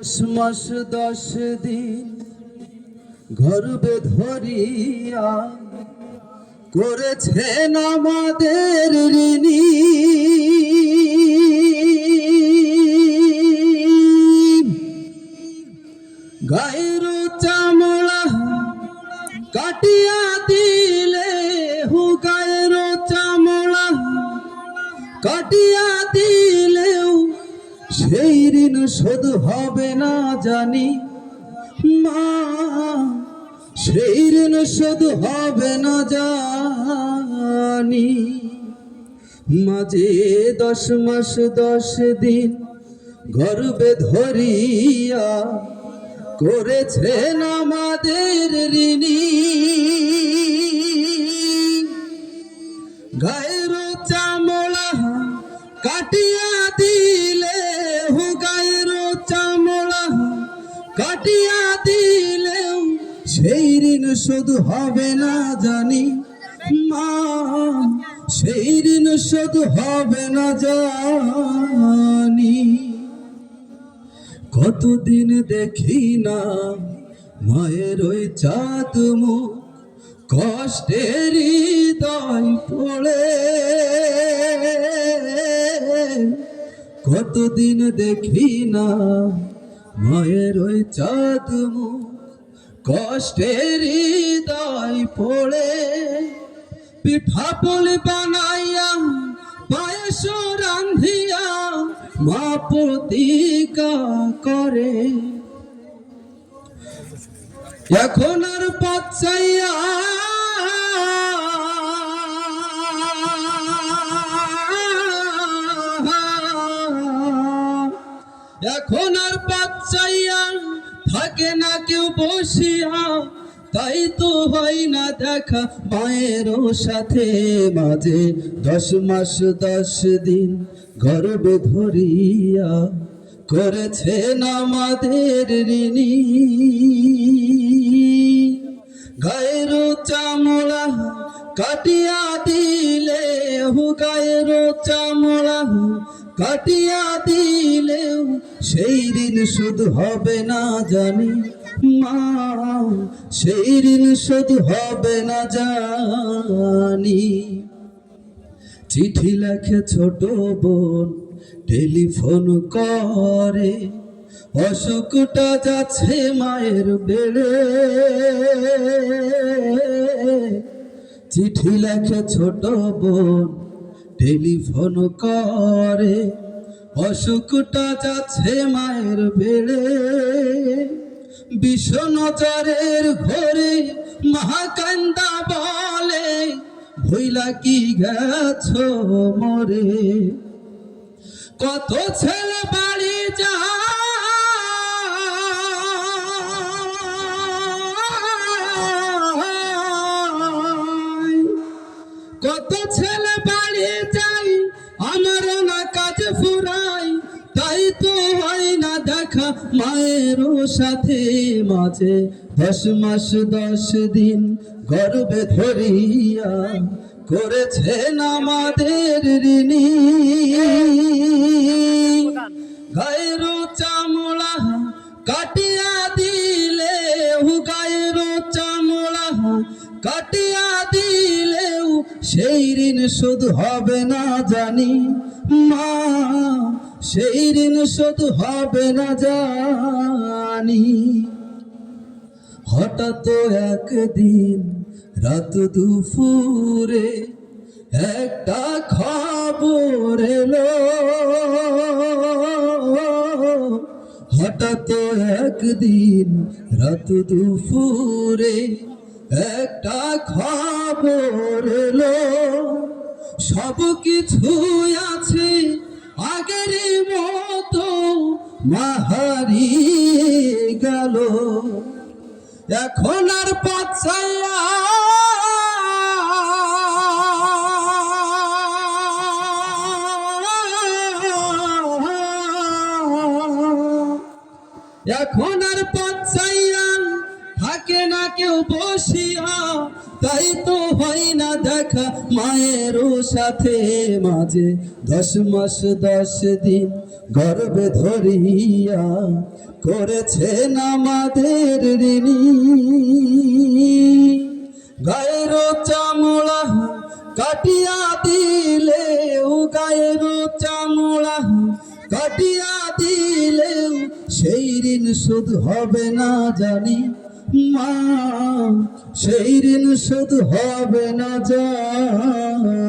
দশ মাস, দশ দিন গর্বে ধরিয়া করেছেন আমাদের গায়ের চামড়া কাটিয়া দিলে হু, গায়ের চামড়া কাটিয়া সেই ঋণ শোধ হবে না জানি। মা, সেই ঋণ শোধ হবে না জানি। মাঝে দশ মাস, দশ দিন গর্বে ধরিয়া করেছেন আমাদের ঋণী। গায়ের চামড়া কাটিয়া কাটিয়া দিলেও সেই ঋণ শোধ হবে না জানি। মা, সেই ঋণ শোধ হবে না জানি। কতদিন দেখি না মায়ের ওই চাঁদ মুখ, কষ্টের হৃদয় পড়ে। কতদিন দেখি না মায়ের ওই চাঁদ কষ্টের হৃদয় পড়ে। পিঠা পুলি বানাইয়া, পায়েস রান্ধিয়া মা প্রতিকা করে। এখন আর পাচ্ছাইয়া এখন আর থাকে না কেউ বসিয়া, তাই তো হয় না দেখা। মায়েরও সাথে মাঝে দশ মাস, দশ দিন গর্বে ধরিয়া করেছেন আমাদের ঋণী। গায়ের চামড়া কাটিয়া দিলে হু, গায়ের চামড়া কাটিয়া দিলেও সেই ঋণ শোধ হবে না জানি। মা, সেই ঋণ শোধ হবে না জানি। চিঠি লেখে ছোট বোন, টেলিফোন করে। অসুখটা যাচ্ছে মায়ের বেড়ে। চিঠি লেখে ছোট বোন টেলিফোন করে, অসুখটা যাচ্ছে মায়ের বেড়ে। বিষণচারের ঘরে, মহাকান্দা বলে, ভইলা কি গেছ মরে? কত ছেলে বাড়ি যা আমার না কাজ ফুরাই, তাই তো হয় না দেখা। মায়েরও সাথে মাঝে দশ মাস, দশ দিন গর্বে ধরিয়া করেছেন আমাদের ঋণী। গায়ের চামড়া কাটিয়া দিলে হু গায়ের চামড়া কাটিয়া দিলেও সেই ঋণ শোধ হবে না জানি। মা, সেই ঋণ শোধ হবে না জানি। হঠাৎ একদিন রাত দুপুরে একটা খবর এলো। হঠাৎ একদিন রাত দুপুরে একটা খবর এলো। সব কিছু আছে আগের মতো, মাহারি গেল। এখন আর পাচ্ছাইয়া এখন আর পাচ্ছাইয়া থাকে না কেউ বসিয়া, তাই তো হয় না দেখা মায়েরও সাথে মাঝে। দশ মাস, দশ দিন গর্বে ধরিয়া করেছেন আমাদের ঋণী। গায়ের চামড়া কাটিয়া দিলে, ও গায়ের চামড়া কাটিয়া দিলে, সেই ঋণ শোধ হবে না জানি। মা সেই ঋণ শোধ হবে না জানি।